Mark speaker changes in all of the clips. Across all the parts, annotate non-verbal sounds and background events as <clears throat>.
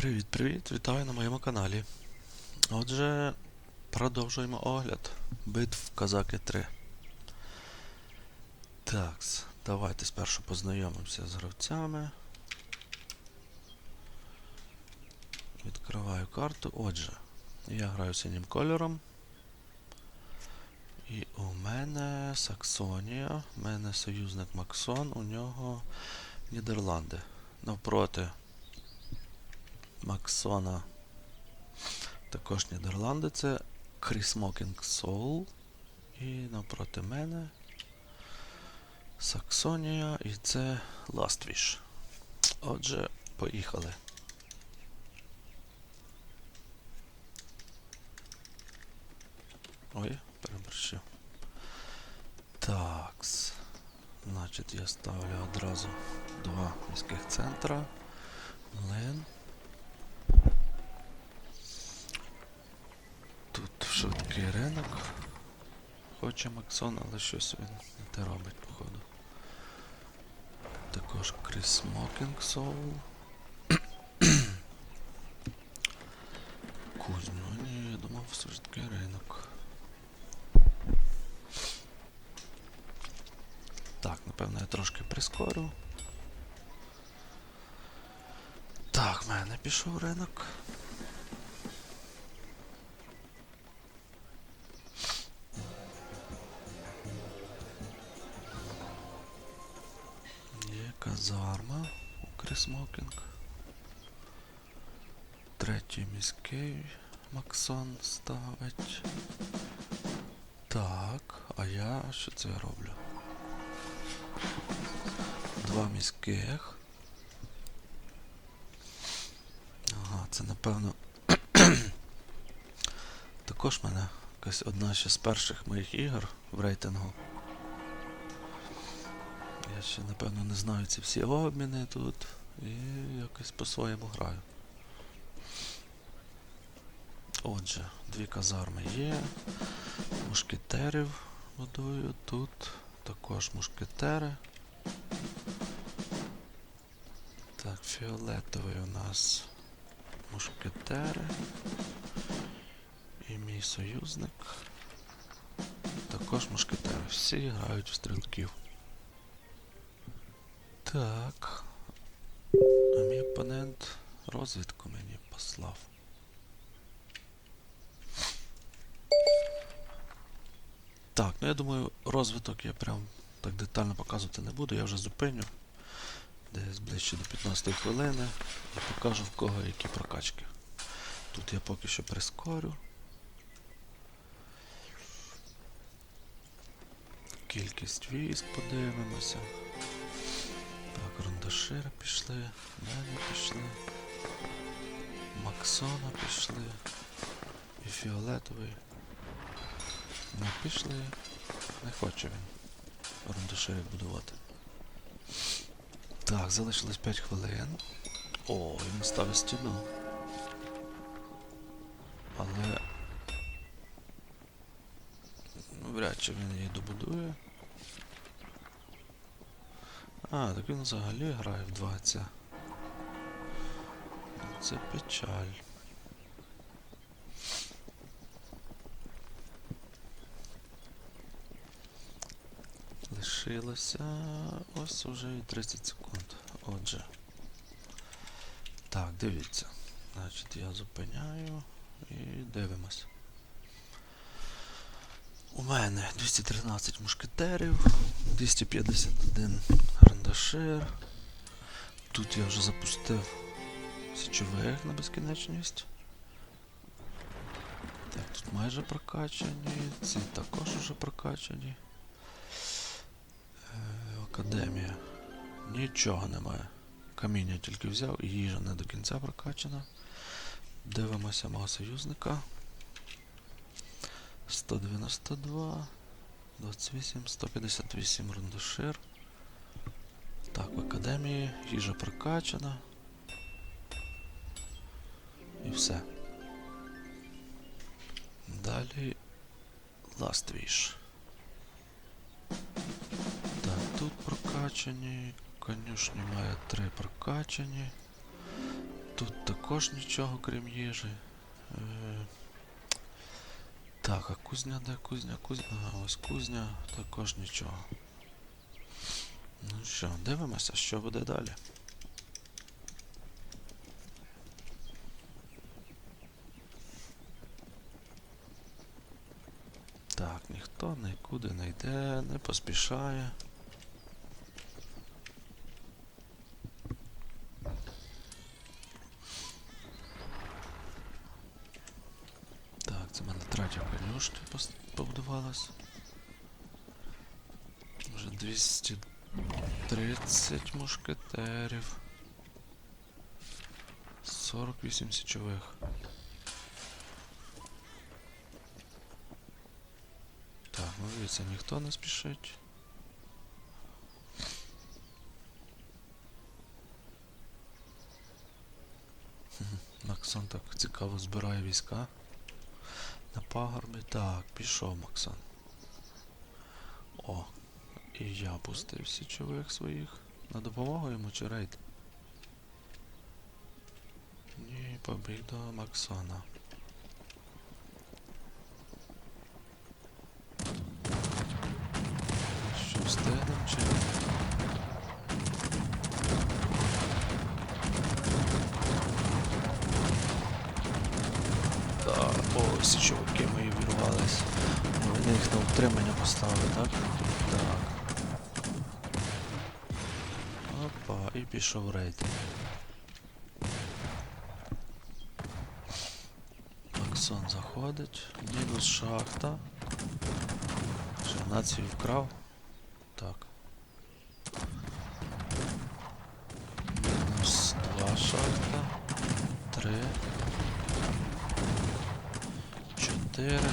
Speaker 1: Привіт-привіт, вітаю на моєму каналі. Отже, продовжуємо огляд битв Казаки 3. Такс, давайте спершу познайомимося з гравцями. Відкриваю карту. Отже, я граю синім кольором. І у мене Саксонія, у мене союзник Максон, у нього Нідерланди. Навпроти Максона. Також Нідерланди. Це Smoking Soul. І навпроти мене Саксонія і це Lastwish. Отже, поїхали. Ой, переборщив. Такс. Значить, я ставлю одразу два міських центра. Млин. Тут швидкий ринок. Хоче Максон, але щось він не те робить, походу. Також Кріс Смокінг Soul. <clears throat> Кузьму, ні, я думав швидкий ринок. Так, напевно, я трошки прискорю. Так, в мене пішов ринок. У Крисмокінг. Третій міський Максон ставить. Так, а я що це роблю? Два міських. Ага, це напевно. <clears throat> Також мене якась одна ще з перших моїх ігор в рейтингу. Я ще напевно не знаю ці всі обміни тут і якось по-своєму граю. Отже, дві казарми є. Мушкетерів будую тут. Також мушкетери. Так, фіолетовий у нас мушкетери. І мій союзник. Також мушкетери. Всі грають в стрілків. Так. А мій опонент розвідку мені послав. Так, ну я думаю, розвиток я прям так детально показувати не буду, я вже зупиню десь ближче до 15 хвилини і покажу в кого які прокачки. Тут я поки що прискорю. Кількість військ подивимося. Рундашири пішли, мене пішли, Максона пішли і фіолетовий. Не пішли, не хоче він рундашири будувати. Так, залишилось 5 хвилин. О, він ставить стіну. Але. ну, Вряд чи він її добудує. А, так він взагалі грає в 20. Це печаль. Лишилося ось уже і 30 секунд. Отже. Так, дивіться. Значить, я зупиняю і дивимось. У мене 213 мушкетерів, 251 грандашир. Тут я вже запустив січових на безкінечність. Так, тут майже прокачані, ці також вже прокачані. Е, Академія. Нічого немає. Каміння тільки взяв і їжа не до кінця прокачана. Дивимося мого союзника. 192, 28, 158 рундушир. Так, в академії їжа прокачана. І все. Далі Last Wish. Так, тут прокачані. Конюшні має три прокачані. Тут також нічого, крім їжі. Е, Так, а кузня, де кузня? Кузня. Ага, ось кузня, також нічого. Ну що, дивимося, що буде далі. Так, ніхто нікуди не йде, не поспішає. Так, це в мене третя конюшня пос- побудувалась. Вже 230 мушкетерів. 48 січових. Так, ну дивіться, ніхто не спішить. Максон так цікаво збирає війська. На пагорбі. Так, пішов Максон. О, і я пустив січових своїх. На допомогу йому чи рейд? Ні, побіг до Максона. Що встигнем чи? Так, о, січовики мої вірвались. Вони їх на утримання поставили, так? Так. Опа, і пішов рейд. Максон заходить. Мінус шахта. Ще націю вкрав. Так. Мінус два шахта. Три. Чотири.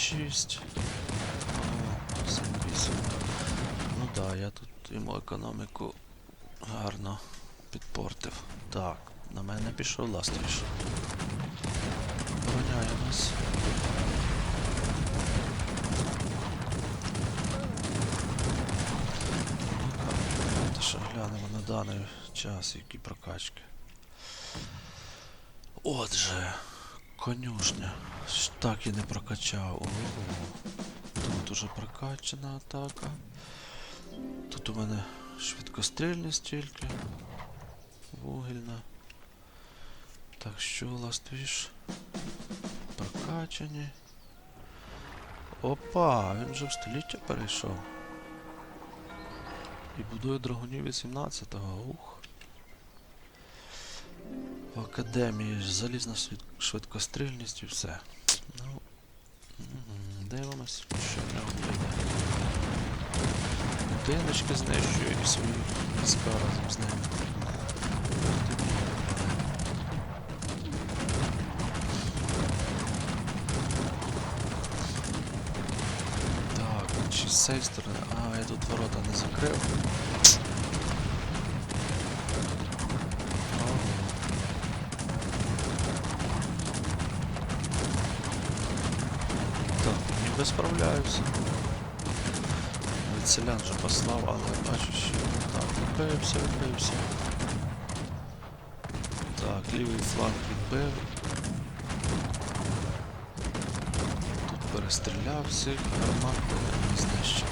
Speaker 1: П'ять, шість. О, сім, вісім. Ну да, я тут йому економіку гарно підпортив. Так, на мене пішов ластовіш. Обороняє нас. Ще глянемо на даний час, які прокачки. Отже, конюшня. Так і не прокачав. Ого. Тут уже прокачана атака. Тут у мене швидкострільність тільки. Вугільна. Так що ластвіш. Прокачані. Опа, він вже в століття перейшов. І будує драгунів 18-го. Ух. В академії залізна швидкострільність і все. Ну. Дивимось, що в нього буде. Будиночки знищує і свої війська разом з ними. Так, чи з цієї сторони. А, я тут ворота не закрив. Ніби справляюся. Від селян же послав, але бачу, що так, відбився, відбився. Так, лівий фланг відбив. Тут перестріляв всіх, гармати не знищив.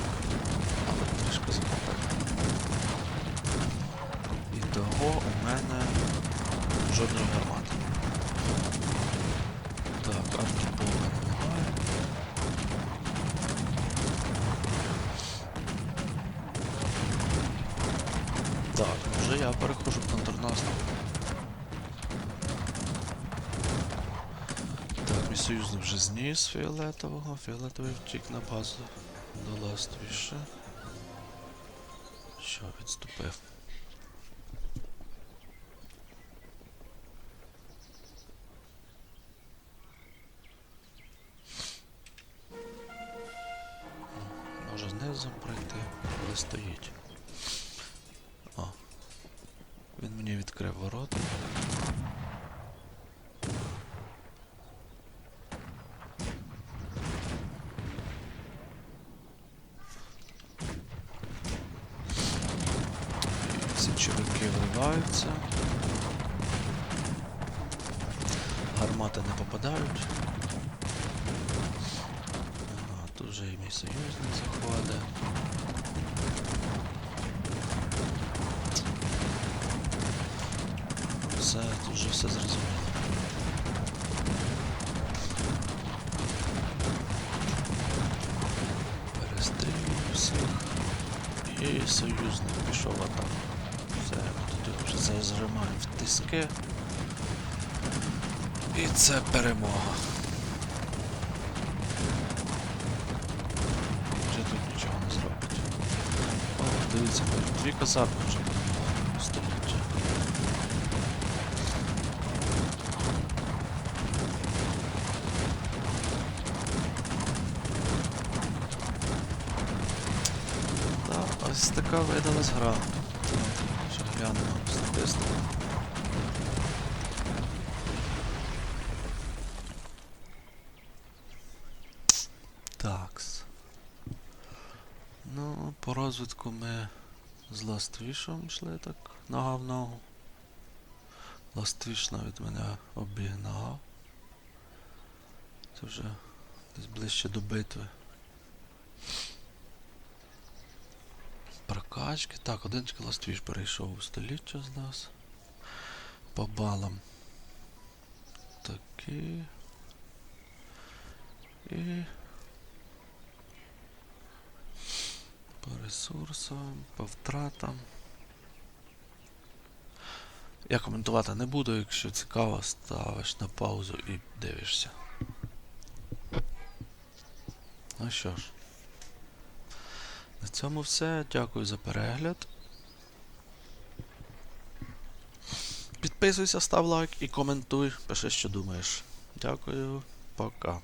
Speaker 1: Але трішки захопив. І того у мене жодної гармати. Так, армбога немає. Так, вже я перехожу в контрнаступ. Так, вже зніс фіолетового. Фіолетовий втік на базу до ластвіше. Що, відступив? Січовики вриваються. Гармати не попадають. Ага, тут вже і мій союзник заходить. Все, тут вже все зрозуміло. Перестрілюю всіх. І союзник пішов атаку. Вже зажимаємо в тиски. І це перемога. Вже тут нічого не зробить. О, дивіться, дві казарми вже стоять. Ось така видалась гра. Ще глянемо статистику. Такс. Ну, по розвитку ми з Ластвішом йшли так нога в ногу. Ластвіш навіть мене обігнав. Це вже десь ближче до битви. Прокачки. Так, один Ластвіш перейшов у століття з нас. По балам. Такі. І. По ресурсам, по втратам. Я коментувати не буду, якщо цікаво, ставиш на паузу і дивишся. Ну що ж. На цьому все. Дякую за перегляд. Підписуйся, став лайк і коментуй. Пиши, що думаєш. Дякую, пока.